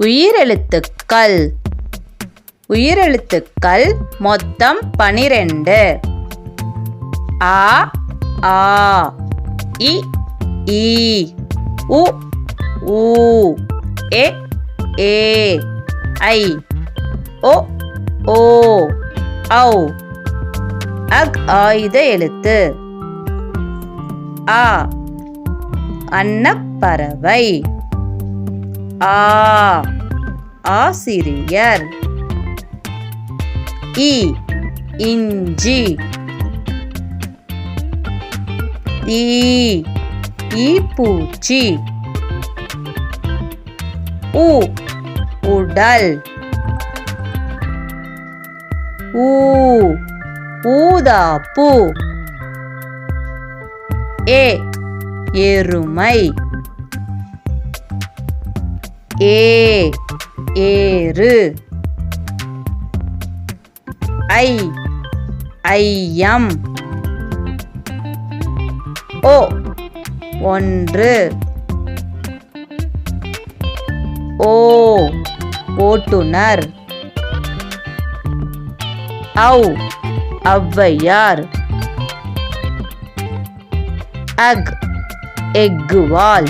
உயிரெழுத்துக்கள். உயிரெழுத்துக்கள் மொத்தம் பனிரெண்டு. ஆ ஆ இ ஈ உ ஊ ஏ ஏ ஐ ஓ ஓ ஔ. அக் ஆயுத எழுத்து. ஆ அன்னப்பறவை ஆ ஆசிரியர். இ இஞ்சி. ஈ ஈப்பூச்சி உ உடல். ஊ ஊதாப்பு. ஏ எருமை. ஏ ஏறு. ஐ ஐயம். ஓ ஒன்று. ஓ ஓட்டுனர். ஔ ஔவையார். அக் எக்குவால்